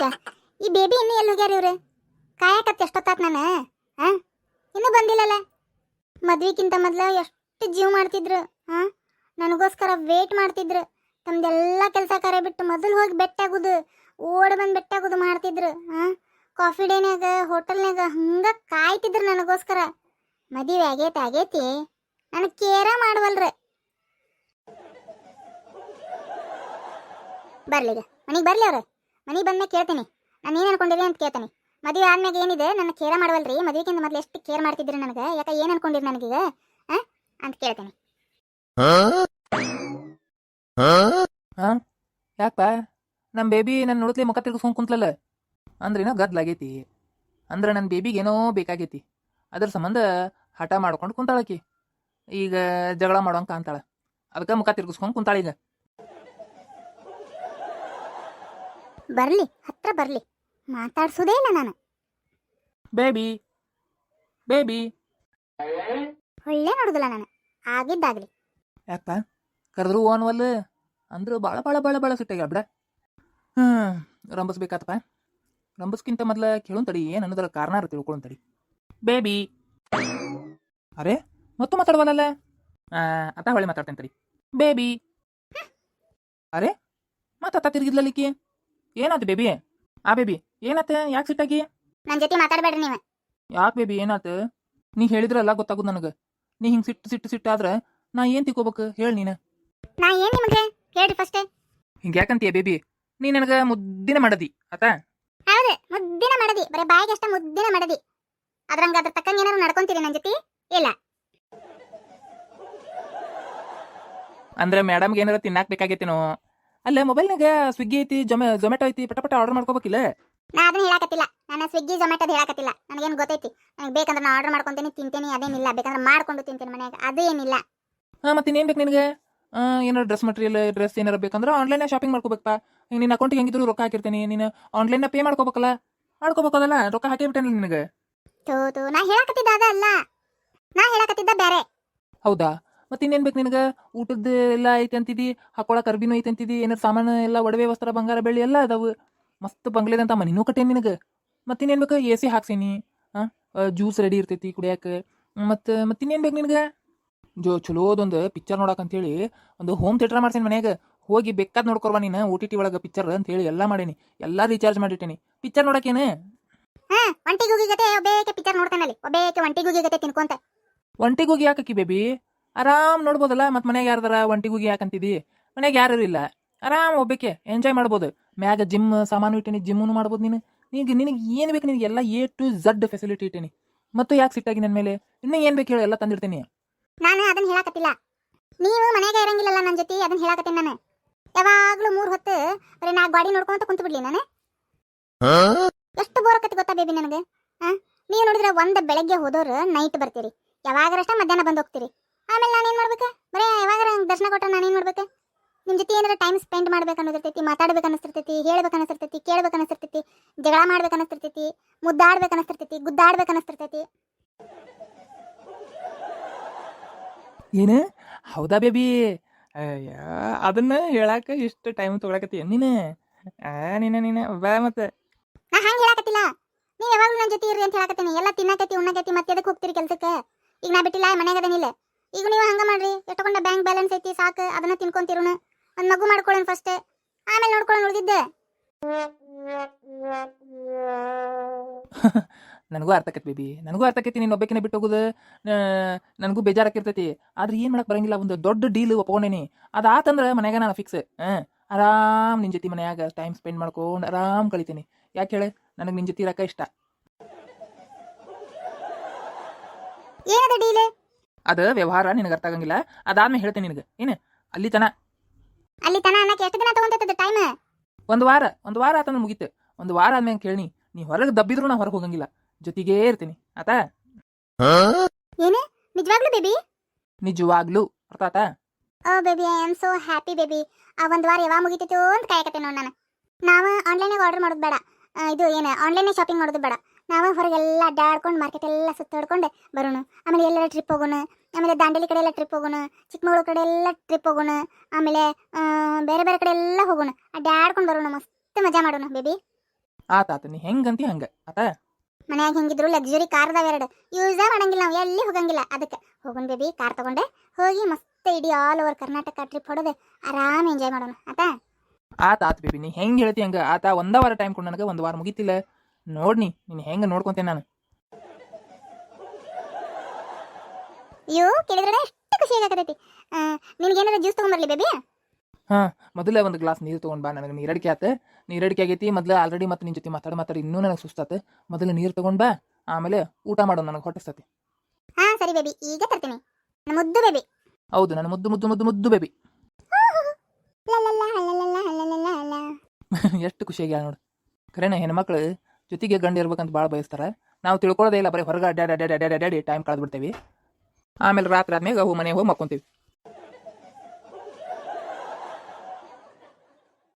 ಹುಚ್ಚ ಈ ಬೇಬಿ ಇನ್ನು ಎಲ್ಲಿ ಹೋಗ್ಯಾರ ಇವ್ರು? ಕಾಯಕತ್ತೆ ಎಷ್ಟೊತ್ತಾತ್ ನಾನು ಹಾ ಇನ್ನೂ ಬಂದಿಲ್ಲಲ್ಲ ಮದ್ವಿಕ್ಕಿಂತ ಮೊದಲು ಎಷ್ಟು ಜೀವ ಮಾಡ್ತಿದ್ರು ಹಾಂ ನನಗೋಸ್ಕರ ವೇಟ್ ಮಾಡ್ತಿದ್ರು. ತಮ್ದೆಲ್ಲ ಕೆಲಸ ಕರೆ ಬಿಟ್ಟು ಮೊದಲು ಹೋಗಿ ಬೆಟ್ಟಾಗುದು, ಓಡ್ ಬಂದು ಬೆಟ್ಟಾಗುದು ಮಾಡ್ತಿದ್ರು ಹಾಂ ಕಾಫಿ ಡೇನ್ಯಾಗ ಹೋಟೆಲ್ನಾಗ ಹಂಗೆ ಕಾಯ್ತಿದ್ರು ನನಗೋಸ್ಕರ. ಮದುವೆ ಆಗೈತೆ, ಆಗೈತಿ. ನನಗೆ ಕೇರ ಮಾಡವಲ್ರಿ. ಬರ್ಲಿಗ ಮನೆಗೆ ಬರ್ಲಿ ಅವ್ರು. ಮನೆಗೆ ಬಂದ್ಮೇಲೆ ಕೇಳ್ತೀನಿ. ನಾನು ಏನು ಅನ್ಕೊಂಡಿರಿ ಅಂತ ಕೇಳ್ತೀನಿ. ಮದುವೆ ಆದ್ಮ್ಯಾಗ ಏನಿದೆ? ನನ್ನ ಕೇರ ಮಾಡವಲ್ರಿ. ಮದುವೆಗಿಂತ ಮೊದಲು ಎಷ್ಟು ಕೇರ್ ಮಾಡ್ತಿದ್ರಿ ನನಗೆ? ಯಾಕೆ ಏನು ಅನ್ಕೊಂಡಿರಿ ನನಗೀಗ? ಈಗ ಅಂತ ಕೇಳ್ತೀನಿ. ಯಾಕಪ್ಪ ನಮ್ಮ ಬೇಬಿ ನನ್ನ ನೋಡ್ತ್ಲೆ ಮುಖ ತಿರ್ಗಿಸ್ಕೊಂಡು ಕುಂತ್ಲಲ್ಲ? ಅಂದ್ರೇನೋ ಗದ್ಲಾಗೈತಿ ಅಂದ್ರೆ ನನ್ನ ಬೇಬಿಗೆ ಏನೋ ಬೇಕಾಗೈತಿ. ಅದ್ರ ಸಂಬಂಧ ಹಠ ಮಾಡ್ಕೊಂಡು ಕುಂತಾಳಕಿ ಈಗ ಜಗಳ ಮಾಡೋಂಗ ಕಾಂತಾಳ ಅದಕ್ಕೆ ಮುಖ ತಿರ್ಗಿಸ್ಕೊಂಡು ಕುಂತಾಳ ಈಗ ಬರ್ಲಿ ಹತ್ರ ಬರ್ಲಿ. ಮಾತಾಡ್ಸೋದೇ ಇಲ್ಲ ನಾನು? Baby baby. ಒಳ್ಳೆ ನೋಡುದಿಲ್ಲ ನಾನು ಆಗಿದ್ದಾಗ್ಲಿ. ಯಾಕ ಕರೆದ್ರು ಓನ್ವಲ್ ಅಂದ್ರು ಭಾಳ ಭಾಳ ಭಾಳ ಭಾಳ ಸಿಟ್ಟಾಗ ಬಿಡ. ಹ್ಞೂ ರಂಬಸ್ಬೇಕಾತಪ್ಪ. ರಂಬಸ್ಕಿಂತ ಮೊದ್ಲ ಕೇಳು ತಡಿ ಏನು ಅನ್ನೋದ್ರ ಕಾರಣ ತಿಳ್ಕೊಳ್ಳೋನ್ ತಡಿ ಬೇಬಿ. ಅರೆ ಮತ್ತು ಮಾತಾಡ್ವಲ್ಲ ಅತ್ತ ಹೊಳೆ ಮಾತಾಡ್ತೇನೆ ತಡಿ. ಬೇಬಿ. ಅರೆ ಮಾತಾತ ತಿರ್ಗಿದ್ಲಲ್ಲಿಕ್ಕಿ ಏನಾತು ಬೇಬಿ ಆ ಬೇಬಿ ಏನಾತ? ಯಾಕೆ ಸಿಟ್ಟಾಗಿ? ನನ್ನ ಜೊತೆ ಮಾತಾಡಬೇಡ್ರಿ ನೀವು. ಯಾಕೆ ಬೇಬಿ ಏನಾತ? ನೀ ಹೇಳಿದ್ರಲ್ಲ ಗೊತ್ತಾಗುದ್ ನನಗೆ. ನೀ ಹಿಂಗೆ ಸಿಟ್ಟು ಸಿಟ್ಟು ಸಿಟ್ಟಾದ್ರೆ ನಾ ಏನು ತಿಕೋಬೇಕು ಹೇಳಿ ನೀನು. ನಾ ಏನ್ ನಿಮಗೆ? ಕೇಳ್ರಿ ಫಸ್ಟ್ ಹಿಂಗೆ ಯಾಕಂತೀಯ ಬೇಬಿ ನೀ ನನಗೆ ಮುದ್ದಿನ ಮಾಡದಿ ಆತಾ? ಹೌದು ಮುದ್ದಿನ ಮಾಡದಿ. ಬರೀ ಬಾಯಿಗೆ ಅಷ್ಟ ಮುದ್ದಿನ ಮಾಡದಿ. ಅದ್ರಂಗ ಅದ್ರ ತಕ್ಕಂಗೆ ಏನಾರು ನಡ್ಕೊಂತೀರಿ ನನ್ನ ಜೊತೆ? ಇಲ್ಲ. ಅಂದ್ರೆ ಮೇಡಮ್ಗೆ ಏನಾರ ತಿನ್ನಾಕ್ ಬೇಕಾಗೈತೇನೋ? ಅಲ್ಲ ಮೊಬೈಲ್ನಾಗ ಸ್ವಿಗ್ಗಿ ಐತಿ ಜೊಮೆ ಜೊಮೆಟೊ ಐತಿ ಪಟ ಪಟ ಆರ್ಡರ್ ಮಾಡ್ಕೋಬೇಕಿಲ್ಲ? ನಾ ಅದನ್ನ ಹೇಳಕತ್ತಿಲ್ಲ. ನಾನು ಸ್ವಿಗ್ಗಿ ಜೊಮ್ಯಾಟೋದು ಹೇಳಕತ್ತಿಲ್ಲ. ನನಗೇನು ಗೊತ್ತೈತಿ? ನನಗೆ ಬೇಕಂದ್ರೆ ನಾ ಆರ್ಡರ್ ಮಾಡ್ಕೊಂತೀನಿ ತಿಂತೀನಿ ಅದೇನಿಲ್ಲ. ಬೇಕಂದ್ರೆ ಮಾಡ್ಕೊಂಡು ತಿಂತೀನಿ ಮನೆಯಾಗ. ಅದು ಏನಿಲ್ಲ ಹಾಂ ಮತ್ತೆ ಇನ್ನೇನು ಬೇಕು ನಿನಗೆ? ಏನಾರು ಡ್ರೆಸ್ ಮಟೀರಿಯಲ್ ಡ್ರೆಸ್ ಏನಾರು ಬೇಕಂದ್ರೆ ಆನ್ಲೈನ್ ಶಾಪಿಂಗ್ ಮಾಡ್ಕೋಬೇಕಪ್ಪ. ನಿನ್ನ ಅಕೌಂಟಿಗೆ ಹೆಂಗಿದ್ರು ರೊಕ್ಕ ಹಾಕಿರ್ತೀನಿ. ನೀನು ಆನ್ಲೈನ್ ಪೇ ಮಾಡ್ಕೋಬೇಕಲ್ಲ? ಮಾಡ್ಕೋಬೇಕಲ್ಲ ರೊಕ್ಕ ಹಾಕಿಬಿಟ್ಟೇನಲ್ಲ ನಿನಗೆ? ತೋ ತೋ. ನಾ ಹೇಳಕತ್ತಿದ್ದ ಅದಲ್ಲ. ನಾ ಹೇಳಕತ್ತಿದ್ದ ಬೇರೆ ಹೌದಾ? ಮತ್ತೆ ಇನ್ನೇನು ಬೇಕು ನಿನಗೆ? ಊಟದ ಎಲ್ಲ ಐತೆ ಅಂತಿದ್ದಿ ಹಾಕೊಳಕ್ ಅರ್ಬಿನೂ ಐತೆ ಅಂತಿದ್ದಿ ಏನಾರು ಸಾಮಾನು ಎಲ್ಲ ಒಡವೆ ವಸ್ತ್ರ ಬಂಗಾರ ಬೆಳ್ಳಿ ಎಲ್ಲ ಅದಾವು. ಮಸ್ತ್ ಬಂಗ್ಲೆದಂತ ಮನಿನೂ ಕಟ್ಟೇನಿ ನಿನಗೆ. ಮತ್ತೆ ಇನ್ನೇನು ಬೇಕು? ಎ ಸಿ ಹಾಕ್ಸೀನಿ ಹಾಂ ಜ್ಯೂಸ್ ರೆಡಿ ಇರ್ತೈತಿ ಕುಡಿಯಾಕ. ಮತ್ತು ಮತ್ತೆ ಇನ್ನೇನು ಬೇಕು ನಿನಗೆ? ಜೋ ಚಲೋದೊಂದು ಪಿಕ್ಚರ್ ನೋಡಕ್ ಅಂತೇಳಿ ಒಂದು ಹೋಮ್ ಥಿಯೇಟರ್ ಮಾಡ್ಸೀನಿ ಮನೆಯಾಗ. ಹೋಗಿ ಬೇಕಾದ್ ನೋಡ್ಕೊರ್ವ ನೀನು ಓ ಟಿ ಟಿ ಒಳಗೆ ಪಿಕ್ಚರ್ ಅಂತೇಳಿ ಎಲ್ಲ ಮಾಡೀನಿ. ಎಲ್ಲ ರೀಚಾರ್ಜ್ ಮಾಡಿಟ್ಟೇನಿ. ಪಿಕ್ಚರ್ ನೋಡಕ್ಕೇನೆ ಹಾ ಒಂಟಿ ಗೂಗಿ ಗತೆ ಒಬ್ಬೇಕೆ ಪಿಕ್ಚರ್ ನೋಡ್ತಾನಲ್ಲಿ ಒಬ್ಬೇಕೆ ಒಂಟಿ ಗೂಗಿ ಗತೆ ತಿನ್ಕೊಂತ. ಒಂಟಿಗೆ ಹೋಗಿ ಯಾಕಕ್ಕಿ ಬೇಬಿ? ಆರಾಮ್ ನೋಡ್ಬೋದಲ್ಲ? ಮತ್ತೆ ಮನೆಗೆ ಯಾರ್ದಾರ ಒಂಟಿಗೆ ಹೋಗಿ ಯಾಕಂತಿದಿ? ಮನೆಗೆ ಯಾರು ಇಲ್ಲ? ಆರಾಮ್ ಒಬ್ಬಕ್ಕೆ ಎಂಜಾಯ್ ಮಾಡ್ಬೋದು. ಮ್ಯಾಗ ಜಿಮ್ ಸಾಮಾನು ಇಟ್ಟೇನಿ ಜಿಮ್ಮನ್ನು ಮಾಡ್ಬೋದು ನೀನು. ನಿನಗೆ ನಿನಗೆ ಏನು ಬೇಕು ನಿನಗೆ ಎಲ್ಲ ಎ ಟು ಝಡ್ ಫೆಸಿಲಿಟಿ ಇಟ್ಟೇನಿ. ಮತ್ತು ಯಾಕೆ ಸಿಟ್ಟಾಗಿ ನನ್ನ ಮೇಲೆ? ಇನ್ನೂ ಏನು ಬೇಕು ಹೇಳಿ ಎಲ್ಲ ತಂದಿರ್ತೀನಿ ನಾನು ಅದನ್ನ ಹೇಳಕತ್ತಿಲ್ಲ. ನೀವು ಮನೆಗೆ ಇರಂಗಿಲ್ಲಲ್ಲ ನನ್ನ ಜೊತೆ ಅದನ್ನ ಹೇಳಕತ್ತೀನಿ ನಾನು. ಯಾವಾಗ್ಲೂ ಮೂರ್ ಹೊತ್ತು ಬರೀ ನಾ ಗಾಡಿ ನೋಡ್ಕೊಂತ ಕುಂತು ಬಿಡ್ಲಿ ನಾನು ಎಷ್ಟು ಬೋರ್ ಆಕತಿ ಗೊತ್ತಾ ಬೇಬಿ ನನಗೆ? ಹಾ? ನೀವು ನೋಡಿದ್ರೆ ಒಂದ್ ಬೆಳಗ್ಗೆ ಹೋದವ್ರು ನೈಟ್ ಬರ್ತೀರಿ. ಯಾವಾಗರಷ್ಟ ಮಧ್ಯಾಹ್ನ ಬಂದು ಹೋಗ್ತೀರಿ. ಆಮೇಲೆ ನಾನು ಏನು ಮಾಡ್ಬೇಕು? ಬರೇ ಯಾವಾಗ ದರ್ಶನ ಕೊಟ್ಟರೆ ನಾನು ಏನು ಮಾಡ್ಬೇಕು? ನಿಮ್ ಜೊತೆ ಏನಾರ ಟೈಮ್ ಸ್ಪೆಂಡ್ ಮಾಡ್ಬೇಕು ಅನ್ನೋದಿರ್ತೈತಿ ಮಾತಾಡ್ಬೇಕು ಅನಿಸ್ತಿರ್ತೈತಿ ಹೇಳ್ಬೇಕು ಅನಿಸ್ತಿರ್ತೈತಿ ಕೇಳ್ಬೇಕು ಅನಿಸ್ತಿರ್ತೈತಿ ಜಗಳ ಮಾಡ್ಬೇಕು ಅನಿಸ್ತಿರ್ತೈತಿ ಮುದ್ದಾಡ್ಬೇಕು ಅನಿಸ್ತಿರ್ತೈತಿ ಗುದ್ದಾಡ್ಬೇಕು ಅನಿಸ್ತಿರ್ತೈತಿ ಏನು? ಹೌದಾ ಬೇಬಿ ಅಯ್ಯ ಅದನ್ನ ಹೇಳಾಕ ಇಷ್ಟು ಟೈಮ್ ತೊಗೊಳಕತ್ತೀಯ ನೀನು? ನೀನು ನೀನು ಬಾ ಮತ್ತೆ. ನಾ ಹಂಗೆ ಹೇಳಕತ್ತಿಲ್ಲ. ನೀ ಯಾವಾಗಲೂ ನನ್ನ ಜೊತೆ ಇರ್ರಿ ಅಂತ ಹೇಳಕತ್ತೀನಿ. ಎಲ್ಲ ತಿನ್ನಕತ್ತಿ ಉಣ್ಣಕತ್ತಿ ಮತ್ತೆ ಅದಕ್ಕೆ ಹೋಗ್ತೀರಿ ಕೆಲ್ಸಕ್ಕೆ? ಈಗ ನಾ ಬಿಟ್ಟಿಲ್ಲ ಮನ್ಯಾಗ ಅದನಿಲ್ಲ ಈಗ ನೀವು ಹಂಗ ಮಾಡ್ರಿ. ಎಷ್ಟಕೊಂಡ ಬ್ಯಾಂಕ್ ಬ್ಯಾಲೆನ್ಸ್ ಐತಿ ಸಾಕು ಅದನ್ನ ತಿನ್ಕೊಂತಿರೋಣ ಒಂದು ಮಗು ಮಾಡ್ಕೊಳ್ಳೋಣ ಫಸ್ಟ್ ಆಮೇಲೆ ನೋಡ್ಕೊಳ್ಳೋಣ ಉಳಿದಿದ್ದೆ. ನನಗೂ ಅರ್ಥ ಆಕೈತಿ ಬೇಬಿ ನನಗೂ ಅರ್ಥ ಆಕೈತಿ ನೀನು ಒಬ್ಬಕಿನ ಬಿಟ್ಟು ಹೋಗುದು. ನನಗೂ ಬೇಜಾರಾಕಿರ್ತೈತಿ ಆದ್ರೆ ಏನು ಮಾಡಕ್ ಬರಂಗಿಲ್ಲ ಒಂದು ದೊಡ್ಡ ಡೀಲ್ ಒಪ್ಕೊಂಡೇನಿ. ಅದಾತಂದ್ರೆ ಮನ್ಯಾಗ ನಾನು ಫಿಕ್ಸ್ ಹಾಂ ಆರಾಮ್ ನಿನ್ನ ಜೊತೆ ಮನ್ಯಾಗ ಟೈಮ್ ಸ್ಪೆಂಡ್ ಮಾಡ್ಕೊಂಡು ಆರಾಮ್ ಕಳಿತೀನಿ. ಯಾಕೆ ಹೇಳಿ? ನನಗೆ ನಿನ್ನ ಜೊತೆ ಇರಕ್ಕೆ ಇಷ್ಟ. ಏನದ ಡೀಲ್ ಅದು ವ್ಯವಹಾರ ನಿನಗೆ ಅರ್ಥ ಆಗಂಗಿಲ್ಲ. ಅದಾದ್ಮೇಲೆ ಹೇಳ್ತೀನಿ ನಿನಗೆ. ಏನು? ಅಲ್ಲಿ ತನ. ಅಲ್ಲಿ ತನ ಅನ್ನಕ್ಕೆ ಎಷ್ಟು ದಿನ ತಗೊಂತೈತದ ಟೈಮ್ ಒಂದು ವಾರ ಒಂದು ವಾರ ಆತಂದ್ರೆ ಮುಗೀತು. ಒಂದು ವಾರ ಆದ್ಮೇಲೆ ಕೇಳಿ ನೀ ಹೊರಗೆ ದಬ್ಬಿದ್ರು ನಾ ಹೊರಗೆ ಹೋಗಂಗಿಲ್ಲ. ಜೊತೆಗೇ ಇರ್ತೀನಿ. ಆತ? ಏನು? ನಿಜವಾಗ್ಲೂ ಬೇಬಿ ನಿಜವಾಗ್ಲೂ. ಅರ್ಥ ಆತಾ? ಓ baby I am so happy baby ಆ ಒಂದು ವಾರ ಯಾವಾಗ ಮುಗಿತಿತ್ತು ಅಂತ ಕಾಯಕತ್ತೆ ನೋಡಿ ನಾನು. ನಾವು ಆನ್ಲೈನಾಗ ಆರ್ಡರ್ ಮಾಡೋದು ಬೇಡ. ಇದು ಏನು ಆನ್ಲೈನ್ ಶಾಪಿಂಗ್ ಮಾಡೋದು ಬೇಡ. ನಾವು ಹೊರಗೆಲ್ಲ ಅಡ್ಡಾಡ್ಕೊಂಡು ಮಾರ್ಕೆಟ್ ಎಲ್ಲ ಸುತ್ತಾಡ್ಕೊಂಡು ಬರೋಣ ಆಮೇಲೆ ಎಲ್ಲರೂ ಟ್ರಿಪ್ ಹೋಗೋಣ ಆಮೇಲೆ ದಾಂಡೇಲಿ ಕಡೆ ಎಲ್ಲ ಟ್ರಿಪ್ ಹೋಗೋಣ ಚಿಕ್ಕಮಗಳೂರು ಕಡೆ ಎಲ್ಲ ಟ್ರಿಪ್ ಹೋಗೋಣ ಆಮೇಲೆ ಬೇರೆ ಬೇರೆ ಕಡೆ ಎಲ್ಲ ಹೋಗೋಣ ಅಡ್ಡಾಡ್ಕೊಂಡು ಬರೋಣ ಮಸ್ತ್ ಮಜಾ ಮಾಡೋಣ ಬೇಬಿ ಆತ ಆತ ನೀ ಹೆಂಗಂತಿ ಹಂಗ ಆತ? ಮನ್ಯಾಗ ಹೆಂಗಿದ್ರು ಲಕ್ಸುರಿ ಕಾರ್ ಅದಾವ ಎರಡು. ಯೂಸ ಮಾಡಂಗಿಲ್ಲ ನಾವು ಎಲ್ಲಿ ಹೋಗಂಗಿಲ್ಲ. ಅದಕ್ಕೆ ಹೋಗೋಣ ಬೇಬಿ ಕಾರ್ ತಗೊಂಡೆ. ಹೋಗಿ ಮಸ್ತ್ ಇಡೀ ಆಲ್ ಓವರ್ ಕರ್ನಾಟಕ ಟ್ರಿಪ್ ಹೊಡೆದು ಆರಾಮ್ ಎಂಜಾಯ್ ಮಾಡೋಣ ಆತ? ಆತ ಆತ ಬೇಬಿ ನೀ ಹೆಂಗ್ ಹೇಳ್ತಿ ಹಂಗ ಆತ ಒಂದ ವಾರ ಟೈಮ್ ಕೊಡು ನನಗೆ ಒಂದು ವಾರ ಮುಗಿತಿಲ್ಲ. ನೋಡ್ನಿ ನೀನ್ ಹೆಂಗ ನೋಡ್ಕೊಂತೇನೆ ನಾನು. ಅಯ್ಯೋ ಕೇಳಿದ್ರೆ ಎಷ್ಟು ಖುಷಿ ಆಗತೈತಿ ಏನಾರ ಜ್ಯೂಸ್ ತಗೊಂಬರ್ಲಿ ಬೇಬಿ ಹಾ ಮೊದಲೇ ಒಂದು ಗ್ಲಾಸ್ ನೀರು ತಗೊಂಡ್ ಬಾ ನನಗೆ ನೀರಡಿಕೆ ಆತ. ನೀರಡಿಕೆ ಆಗೈತಿ ಮೊದಲು ಆಲ್ರೆಡಿ ಮತ್ತೆ ನಿನ್ ಜೊತೆ ಮಾತಾಡಿ ಮಾತಾಡಿ ಇನ್ನೂ ನನಗೆ ಸುಸ್ತಾತ. ಮೊದಲು ನೀರು ತಗೊಂಡ್ ಬಾ ಆಮೇಲೆ ಊಟ ಮಾಡೋ ನನಗೆ ಹೊಟ್ಟಿಸ್ತತಿ ಹಾ ಸರಿ ಬೇಬಿ ಈಗ ತರ್ತೀನಿ. ನನ್ನ ಮುದ್ದು ಬೇಬಿ ಹೌದು ನನ್ನ ಮುದ್ದು ಮುದ್ದು ಮುದ್ದು ಮುದ್ದು ಬೇಬಿ ಎಷ್ಟು ಖುಷಿಯಾಗಿ ನೋಡು. ಖರೇನ ಹೆಣ್ಮಕ್ಳು ಜೊತೆಗೆ ಗಂಡು ಇರ್ಬೇಕಂತ ಭಾಳ ಬಯಸ್ತಾರೆ. ನಾವು ತಿಳ್ಕೊಳ್ಳೋದೇ ಇಲ್ಲ ಬರೀ ಹೊರಗೆ ಅಡ್ಡಾಡಿ ಅಡ್ಡಾಡಿ ಅಡ್ಡಾಡಿ ಅಡ್ಡಾಡಿ ಟೈಮ್ ಕಳೆದ್ಬಿಡ್ತೇವೆ ಆಮೇಲೆ ರಾತ್ರಿ ಆದ್ಮೇಲೆ ಹೋಗಿ ಮನೆಗೆ ಹೋಗಿ ಮಕ್ಕೊಂತೀವಿ.